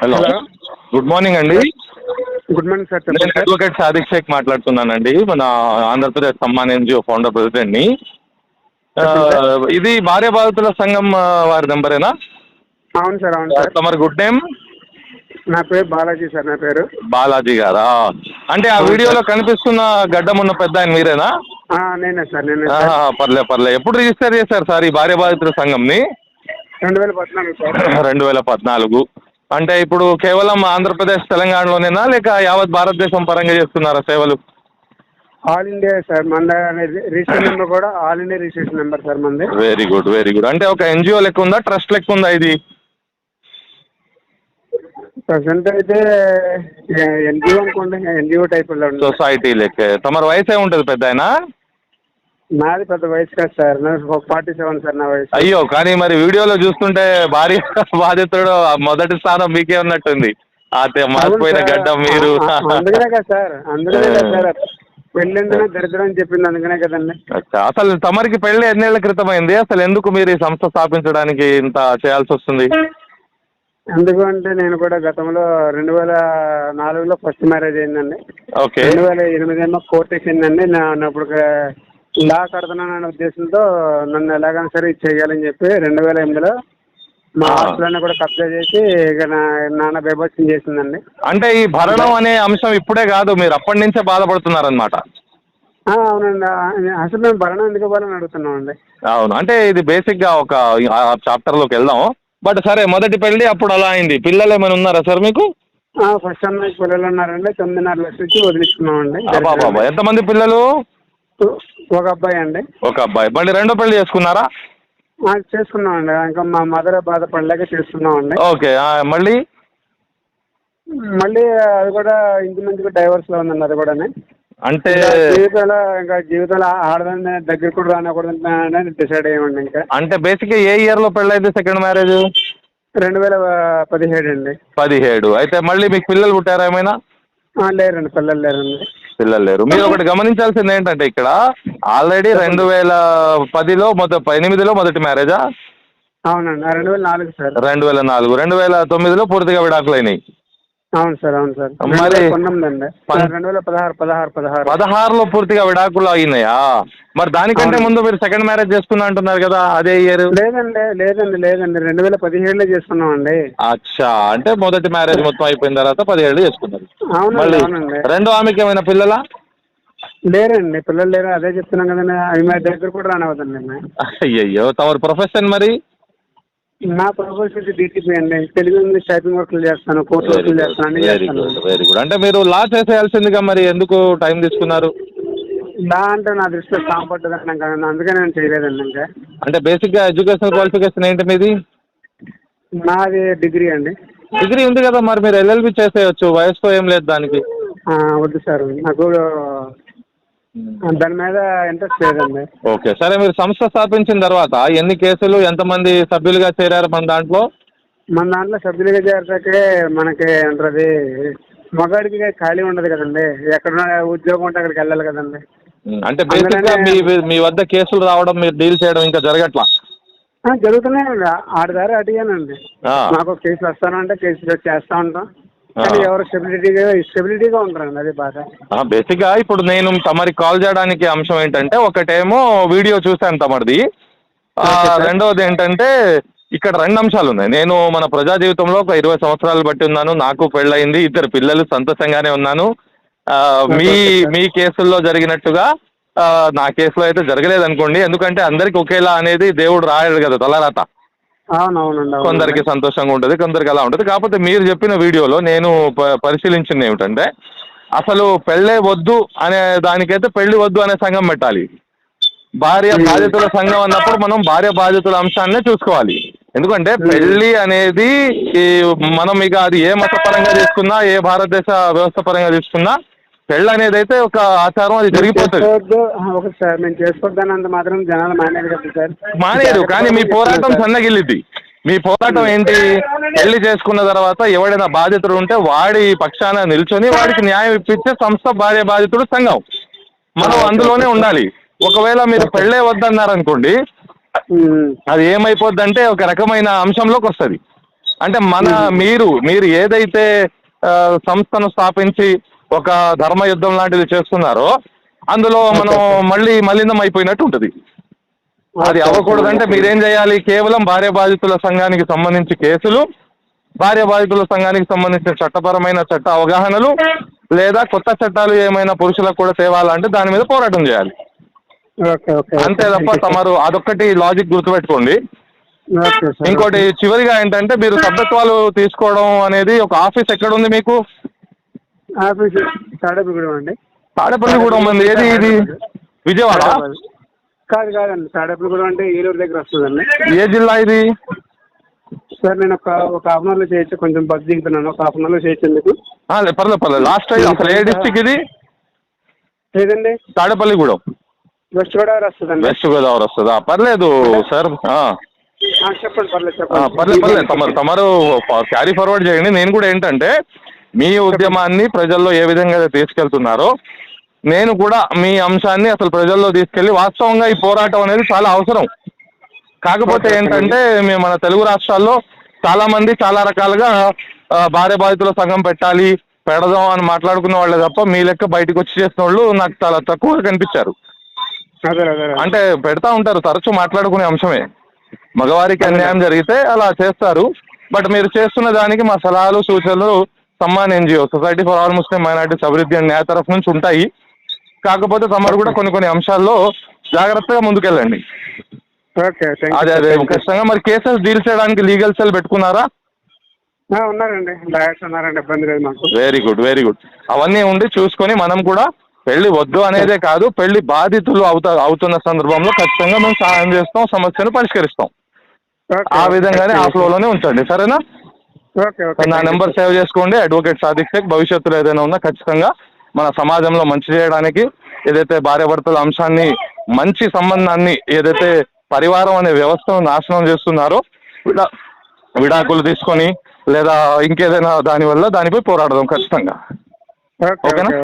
Hello. Good morning అండి. Good morning sir నేను advocate Sadiq Shaik మాట్లాడుతున్నానండి. మన ఆంధ్రప్రదేశ్ సమ్మాన్ ఎన్జిఓ ఫౌండర్ ప్రెసిడెంట్ని ఇది భార్య బాధితుల సంఘం వారి నెంబరేనా? అవును సార్ అవును సార్ తమరి గుడ్ నేమ్? నా పేరు బాలాజీ సార్ నా పేరు. బాలాజీ గారా? అంటే ఆ వీడియోలో కనిపిస్తున్న గడ్డం ఉన్న పెద్ద ఆయన మీరేనా? నేనే సార్ నేనే పర్లే పర్లే. ఎప్పుడు రిజిస్టర్ చేశారు సార్ ఈ భార్య బాధితుల సంఘంని? రెండు వేల పద్నాలుగు రెండు వేల పద్నాలుగు. అంటే ఇప్పుడు కేవలం ఆంధ్రప్రదేశ్ తెలంగాణలోనేనా? లేక యావత్ భారతదేశం పరంగా చేస్తున్నారా సేవలు? ఆల్ ఇండియా సార్ మన రిజిస్ట్రేషన్ నెంబర్ కూడా all India registration number sir మంది వెరీ గుడ్ వెరీ గుడ్. అంటే ఒక ఎన్జిఓ లెక్క ఉందా? ట్రస్ట్ లెక్క ఉందా ఇది? ప్రజెంట్ అయితే ఎన్జిఓ అనుకోండి ఎన్జిఓ టైప్ సొసైటీ లెక్క. తమరి వయసు ఏముంటుంది పెద్ద నాది పెద్ద వయసు కాదు సార్. ఫార్టీ సెవెన్ సార్ నా వయసు. అయ్యో కానీ మరి వీడియోలో చూస్తుంటే భార్య బాధితుడు మొదటి స్థానం మీకే ఉన్నట్టుంది. ఆ తె-. గడ్డం మీరు. అందుకనే కదా సార్. అందుకనే కదా సార్. పెళ్ళెందుకు దరిద్రం అని చెప్పింది అందుకనే కదండి. అచ్చా. అసలు తమరికి పెళ్ళి ఎన్నేళ్ళ క్రితం అయింది అసలు ఎందుకు మీరు ఈ సంస్థ స్థాపించడానికి ఇంత చేయాల్సి వస్తుంది? ఎందుకు అంటే నేను కూడా గతంలో రెండు వేల నాలుగులో ఫస్ట్ మ్యారేజ్ అయిందండి. ఓకే. రెండు వేల ఎనిమిది ఏమో కోర్టు ఎక్కిందండి నా ఇప్పుడు లా కడుతున్నాననే ఉద్దేశంతో నన్ను ఎలాగైనా సరే ఇది చేయాలని చెప్పి రెండు వేల ఎనిమిదిలో మా ఆ. కూడా కబ్జా చేసి ఇక నా నాన్న బేభత్సం చేసిందండి. అంటే ఈ భరణం అనే అంశం ఇప్పుడే కాదు మీరు అప్పటి నుంచే బాధపడుతున్నారనమాట ఆ, అవునండి. ఆ, అసలు మేము భరణం ఎందుకు ఇవ్వాలని అడుగుతున్నామండి. అవును. అంటే ఇది బేసిక్గా ఒక చాప్టర్లోకి వెళ్దాం. బట్ సరే మొదటి పెళ్ళి అప్పుడు అలా అయింది. పిల్లలు ఏమైనా ఉన్నారా సార్ మీకు? ఫస్ట్ అమ్మాయికి పిల్లలు ఉన్నారండి. తొమ్మిదిన్నర లక్షలు ఇచ్చి వదిలించుకున్నామండి బాబా ఎంతమంది పిల్లలు? ఒక అబ్బాయి అండి. ఒక అబ్బాయి. మళ్ళీ రెండో పెళ్ళి చేసుకున్నారా? ఆ, చేసుకున్నామండి. ఇంకా మా మదర్ బాధపడలేక చేసుకున్నామండి. ఓకే ఆ, మళ్ళీ? మళ్ళీ అది కూడా ఇంచుమించుగా డైవర్స్లో ఉందండి అది కూడా అంటే జీవితంలో ఇంకా జీవితంలో ఆడదాన్ని దగ్గర కూడా రానకూడదు డిసైడ్ అయ్యామండి ఇంకా. అంటే బేసిక్గా ఏ ఇయర్లో పెళ్ళైంది సెకండ్ మ్యారేజ్? రెండు వేల పదిహేడు అండి. పదిహేడు. అయితే మళ్ళీ మీకు పిల్లలు పుట్టారా ఏమైనా? లేరండి పిల్లలు లేరండి. పిల్లలు లేరు. మీరు ఒకటి గమనించాల్సింది ఏంటంటే ఇక్కడ ఆల్రెడీ రెండు వేల పదిలో మొదటి ఎనిమిదిలో మొదటి మ్యారేజా? అవునండి రెండు వేల నాలుగు సార్. రెండు వేల నాలుగు. రెండు వేల తొమ్మిదిలో పూర్తిగా విడాకులైనాయి అవును సార్ అవును సార్. మరి- రెండు వేల అండి పదహారు పదహారు పదహారు. పదహారులో పూర్తిగా విడాకులు అయినాయా మరి దానికంటే అవును. ముందు మీరు సెకండ్ మ్యారేజ్ చేసుకున్నా అంటున్నారు కదా అదే ఇయర్ లేదండి లేదండి లేదండి. రెండు వేల పదిహేడులో చేసుకున్నామండి. అచ్చా. అంటే మొదటి మ్యారేజ్ మొత్తం అయిపోయిన తర్వాత పదిహేడు చేసుకున్నారు. అవునండి రెండో ఆమెకి ఏమైనా పిల్లలా? లేరండి పిల్లలు లేరు? అదే చెప్తున్నాం కదండి. అవి మా దగ్గర కూడా రానివ్వదండి మేము అయ్యయ్యో తమరి ప్రొఫెషన్ మరి? నా ప్రొఫెషన్ డిటిపి అండి. తెలుగు ఇంగ్లీష్ టైపింగ్ వర్క్లు చేస్తాను కోర్టు వర్క్లు చేస్తాను అన్ని వెరీ చేస్తాను. గుడ్ వెరీ గుడ్ అంటే మీరు లా చేసేయాల్సిందిగా మరి ఎందుకు టైం తీసుకున్నారు? లా అంటే నా దృష్టిలో కాంపడ్డదండి ఇంకా అందుకే నేను చేయలేదండి ఇంకా. అంటే బేసిక్గా ఎడ్యుకేషన్ క్వాలిఫికేషన్ ఏంటి మీది? నాది డిగ్రీ అండి. డిగ్రీ ఉంది కదా మరి మీరు ఎల్ఎల్బి చేసేయచ్చు. వయసుతో ఏం లేదు దానికి. ఆ, వద్దు సార్. నాకు దాని మీద ఇంట్రెస్ట్ లేదండి. ఓకే సరే మీరు సంస్థ స్థాపించిన తర్వాత ఎన్ని కేసులు ఎంతమంది సభ్యులుగా చేరారు మన దాంట్లో? మన దాంట్లో సభ్యులుగా చేరటాకే మనకి అంటారు మగాడికి ఖాళీ ఉండదు కదండి. ఎక్కడ ఉద్యోగం ఉంటే అక్కడికి వెళ్ళాలి కదండి. అంటే బేసిక్గా మీ మీ వద్ద కేసులు రావడం మీరు డీల్ చేయడం ఇంకా జరగట్లా? జరుగుతున్నాయండి. ఆడదారి అడిగానండి. మాకు కేసులు వస్తానంటే కేసులు చేస్తా ఉంటాం. కానీ ఎవరు స్టెబిలిటీగా స్టెబిలిటీగా ఉంటారండి అది బాధ. బేసిక్గా ఇప్పుడు నేను తమరికి కాల్ చేయడానికి అంశం ఏంటంటే ఒకటేమో వీడియో చూశాను తమరిది. రెండవది ఏంటంటే ఇక్కడ రెండు అంశాలు ఉన్నాయి. నేను మన ప్రజా జీవితంలో ఒక ఇరవై సంవత్సరాలు బట్టి ఉన్నాను. నాకు పెళ్ళయింది ఇద్దరు పిల్లలు సంతోషంగానే ఉన్నాను. మీ. మీ కేసుల్లో జరిగినట్టుగా నా కేసులో అయితే జరగలేదు అనుకోండి ఎందుకంటే అందరికి ఒకేలా అనేది దేవుడు రాయడు కదా తలరాత. అవునవునండి కొందరికి సంతోషంగా ఉంటుంది కొందరికి అలా ఉంటుంది. కాకపోతే మీరు చెప్పిన వీడియోలో నేను ప- పరిశీలించింది ఏమిటంటే అసలు పెళ్ళే వద్దు అనే దానికైతే పెళ్ళి వద్దు అనే సంఘం పెట్టాలి. భార్య బాధితుల సంఘం అన్నప్పుడు మనం భార్య బాధితుల అంశాన్నే చూసుకోవాలి. ఎందుకంటే పెళ్ళి అనేది ఈ మనం ఇక అది ఏ మతపరంగా తీసుకున్నా ఏ భారతదేశ వ్యవస్థ పరంగా తీసుకున్నా పెళ్ళి అనేది అయితే ఒక ఆచారం అది జరిగిపోతుంది. చేసుకోవద్దు. ఆ, ఒకటి సార్ మేము చేసుకోవద్దని అంత మాత్రం జనాలు మానేది కదా సార్. మానేరు కానీ మీ పోరాటం సన్నగిల్లిద్ది. మీ పోరాటం ఏంటి? పెళ్ళి చేసుకున్న తర్వాత ఎవడైనా బాధితుడు ఉంటే వాడి పక్షాన నిల్చొని వాడికి న్యాయం ఇప్పించే సంస్థ భార్య బాధితుడు సంఘం. మనం అందులోనే ఉండాలి. ఒకవేళ మీరు పెళ్ళే వద్దన్నారనుకోండి. అది ఏమైపోద్ది అంటే ఒక రకమైన అంశంలోకి వస్తుంది అంటే మన మీరు మీరు ఏదైతే సంస్థను స్థాపించి ఒక ధర్మ యుద్ధం లాంటిది చేస్తున్నారో. అందులో మనం మళ్ళీ మలినం అయిపోయినట్టు ఉంటుంది. అది అవ్వకూడదంటే మీరేం చేయాలి? కేవలం భార్య బాధితుల సంఘానికి సంబంధించి కేసులు భార్య బాధితుల సంఘానికి సంబంధించిన చట్టపరమైన చట్ట అవగాహనలు లేదా కొత్త చట్టాలు ఏమైనా పురుషులకు కూడా తేవాలంటే దాని మీద పోరాటం చేయాలి. అంతే తప్ప తమరు అదొక్కటి లాజిక్ గుర్తుపెట్టుకోండి. ఇంకోటి చివరిగా ఏంటంటే మీరు సభ్యత్వాలు తీసుకోవడం అనేది ఒక ఆఫీస్ ఎక్కడ ఉంది మీకు? ఆఫీస్ తాడేపుగూడెం అండి. తాడేపల్లిగూడెం ఉంది. ఏది ఇది? విజయవాడ? కాదు కాదండి. తాడేపుగూడెం అంటే ఏలూరు దగ్గర వస్తుందండి. ఏ జిల్లా ఇది? సార్ నేను ఒక ఒక హాఫ్ అన్ అవర్లో చేయొచ్చు. కొంచెం బస్ దిగుతున్నాను ఒక హాఫ్ అన్ అవర్లో చేయొచ్చు ఎందుకు? పర్లేదు పర్లేదు. లాస్ట్ టైం అసలు ఏ డిస్టిక్ ఇది? లేదండి తాడేపల్లిగూడెం. వెస్ట్ గోదావరి వస్తుందండి. వెస్ట్ గోదావరి వస్తుందా? పర్లేదు సార్. చెప్పండి పర్లేదు చెప్పండి. పర్లేదు పర్లేదు. తమరు తమరు క్యారీ ఫార్వర్డ్ చేయండి. నేను కూడా ఏంటంటే మీ ఉద్యమాన్ని ప్రజల్లో ఏ విధంగా తీసుకెళ్తున్నారో నేను కూడా మీ అంశాన్ని అసలు ప్రజల్లో తీసుకెళ్ళి వాస్తవంగా ఈ పోరాటం అనేది చాలా అవసరం. కాకపోతే ఏంటంటే మేము మన తెలుగు రాష్ట్రాల్లో చాలా మంది చాలా రకాలుగా భార్య బాధితుల సంఘం పెట్టాలి పెడదాం అని మాట్లాడుకున్న వాళ్ళే తప్ప మీ లెక్క బయటకు వచ్చి చేసిన వాళ్ళు నాకు చాలా తక్కువగా కనిపించారు. అంటే పెడతా ఉంటారు తరచూ మాట్లాడుకునే అంశమే. మగవారికి అన్యాయం జరిగితే అలా చేస్తారు. బట్ మీరు చేస్తున్న దానికి మా సలహాలు సూచనలు Samman NGO society for all Muslim minorities అభివృద్ధి అండ్ న్యాయ తరఫు నుంచి ఉంటాయి. కాకపోతే తమరు కూడా కొన్ని కొన్ని అంశాల్లో జాగ్రత్తగా ముందుకెళ్ళండి. అదే అదే ఖచ్చితంగా మరి కేసెస్ డీల్ చేయడానికి లీగల్ సెల్ పెట్టుకున్నారా? ఉన్నారండి ఇబ్బంది లేదు మాకు. Very good very good. అవన్నీ ఉండి చూసుకొని మనం కూడా పెళ్ళి వద్దు అనేదే కాదు పెళ్ళి బాధితులు అవుతా అవుతున్న సందర్భంలో ఖచ్చితంగా మేము సహాయం చేస్తాం సమస్యను పరిష్కరిస్తాం. ఆ. విధంగానే ఆ ఫ్లోలోనే ఉంచండి సరేనా? నా నెంబర్ సేవ్ చేసుకోండి అడ్వకేట్ సాదిక్ షేక్ భవిష్యత్తులో ఏదైనా ఉన్నా ఖచ్చితంగా మన సమాజంలో మంచి చేయడానికి ఏదైతే భార్యాభర్తల అంశాన్ని మంచి సంబంధాన్ని ఏదైతే పరివారం అనే వ్యవస్థను నాశనం చేస్తున్నారో విడా విడాకులు తీసుకొని లేదా ఇంకేదైనా దానివల్ల దానిపై పోరాడదాం ఖచ్చితంగా. ఓకే ఓకేనా? ఓకే.